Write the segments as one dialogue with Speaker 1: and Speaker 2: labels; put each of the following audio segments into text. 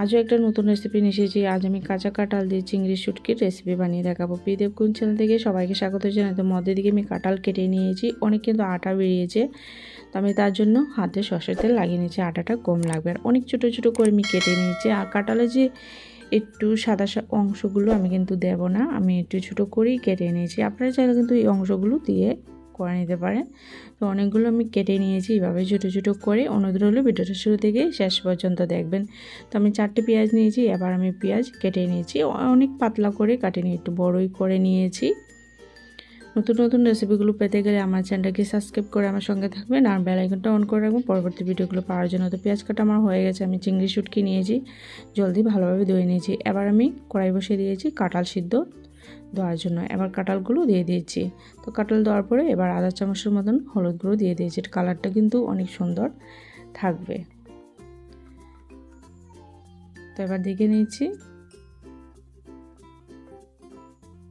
Speaker 1: আজও একটা নতুন রেসিপি নিয়ে এসেছি। আজ আমি কাঁচা কাঁঠাল দিয়ে চিংড়ি শুটকির রেসিপি বানিয়ে দেখাবো। পিদেব কুন চ্যানেল থেকে সবাইকে স্বাগত জানাই। তো মধ্যে দিকে আমি কাঁঠাল কেটে নিয়েছি। অনেক কিন্তু আটা বেরিয়েছে। তো আমি তার জন্য হাতে সর্ষের তেল লাগিয়ে নিয়েছি। আটাটা কম লাগবে। আর অনেক ছোটো ছোটো করে আমি কেটে নিয়েছি। আর কাঁঠালে যে একটু সাদা অংশগুলো আমি কিন্তু দেব না। আমি একটু ছোটো করেই কেটে নিয়েছি। আপনারা চাইলে কিন্তু এই অংশগুলো দিয়ে করে নিতে পারেন। তো অনেকগুলো আমি কেটে নিয়েছি, এইভাবে ছোটো ছোটো করে। অনুরোধ হলো ভিডিওটা শুরু থেকে শেষ পর্যন্ত দেখবেন। তো আমি চারটে পেঁয়াজ নিয়েছি, এবার আমি পেঁয়াজ কেটে নিয়েছি। অনেক পাতলা করে কাটে নিয়ে একটু বড়ই করে নিয়েছি। নতুন নতুন রেসিপিগুলো পেতে গেলে আমার চ্যানেলটাকে সাবস্ক্রাইব করে আমার সঙ্গে থাকবেন আর বেল আইকনটা অন করে রাখবেন। পরবর্তী ভিডিওগুলো পাওয়ার জন্য তো পেঁয়াজ কাটা আমার হয়ে গেছে। আমি চিংড়ি শুটকি নিয়েছি, জলদি ভালোভাবে ধুয়ে নিয়েছি। এবার আমি কড়াই বসিয়ে দিয়েছি কাঁঠাল সিদ্ধ। দেওয়ার জন্য। এবার কাঁঠালগুলো দিয়ে দিয়েছি। তো কাঁঠাল দেওয়ার পরে এবার আধা চামচের মতন হলুদ গুঁড়ো দিয়ে দিয়েছি। কালারটা কিন্তু অনেক সুন্দর থাকবে। তো এবার দেখে নিয়েছি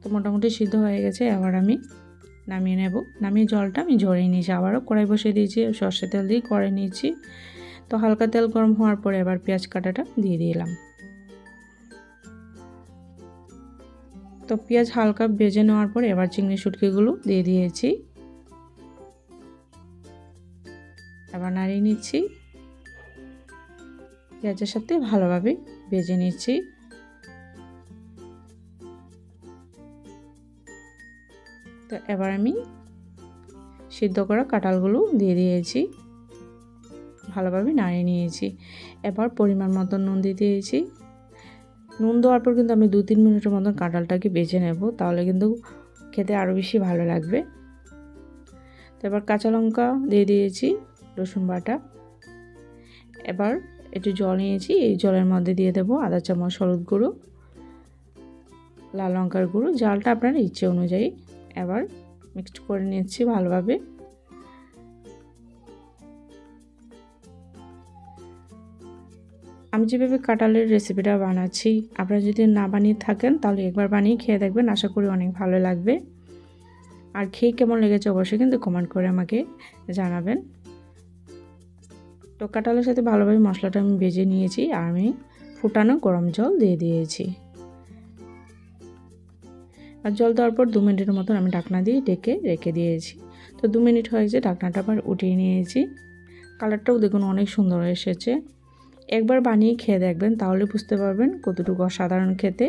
Speaker 1: তো মোটামুটি সিদ্ধ হয়ে গেছে। এবার আমি নামিয়ে নেব। নামিয়ে জলটা আমি ঝরিয়ে নিয়েছি। আবারও কড়াই বসিয়ে দিয়েছি। সর্ষে তেল দিয়ে করে নিয়েছি। তো হালকা তেল গরম হওয়ার পরে এবার পেঁয়াজ কাটাটা দিয়ে দিলাম। তো পেঁয়াজ হালকা ভেজে নেওয়ার পরে এবার চিংড়ি শুটকিগুলো দিয়ে দিয়েছি। এবার নাড়িয়ে নিচ্ছি। পেঁয়াজের সাথে ভালোভাবে ভেজে নিচ্ছি। তো এবার আমি সিদ্ধ করা কাঁঠালগুলো দিয়ে দিয়েছি। ভালোভাবে নাড়িয়ে নিয়েছি। এবার পরিমাণ মতো নুন দিয়ে দিয়েছি। নুন দেওয়ার পর কিন্তু আমি দু তিন মিনিটের মতন কাঁঠালটাকে বেছে নেব, তাহলে কিন্তু খেতে আরও বেশি ভালো লাগবে। তো এবার কাঁচা লঙ্কা দিয়ে দিয়েছি, রসুন বাটা। এবার একটু জল নিয়েছি, এই জলের মধ্যে দিয়ে দেবো আদা চামচ, হলুদ গুঁড়ো, লাল লঙ্কার গুঁড়ো, জালটা আপনার ইচ্ছে অনুযায়ী। এবার মিক্সড করে নিচ্ছি ভালোভাবে। আমি যেভাবে কাঁঠালের রেসিপিটা বানাচ্ছি, আপনারা যদি না বানিয়ে থাকেন, তাহলে একবার বানিয়ে খেয়ে দেখবেন, আশা করি অনেক ভালো লাগবে। আর খেয়ে কেমন লেগেছে অবশ্যই কিন্তু কমেন্ট করে আমাকে জানাবেন। তো কাঁঠালের সাথে ভালোভাবে মশলাটা আমি ভেজে নিয়েছি, আর আমি ফুটানো গরম জল দিয়ে দিয়েছি। আর জল দেওয়ার পর দু মিনিটের মতন আমি ঢাকনা দিয়ে ডেকে রেখে দিয়েছি। তো দু মিনিট হয়েছে ঢাকনাটা আবার উঠিয়ে নিয়েছি। কালারটাও দেখুন অনেক সুন্দর এসেছে। একবার বানিয়ে খেয়ে দেখবেন, তাহলে বুঝতে পারবেন কতটুকু অসাধারণ খেতে।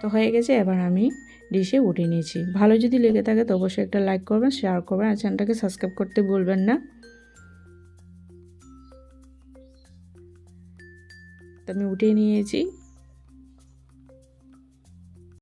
Speaker 1: তো হয়ে গেছে, এবার আমি ডিশে উঠিয়ে নিয়েছি। ভালো যদি লেগে থাকে তো অবশ্যই একটা লাইক করবেন শেয়ার করবেন, আর চ্যানেলটাকে সাবস্ক্রাইব করতে ভুলবেন না। তো আমি উঠিয়ে নিয়েছি।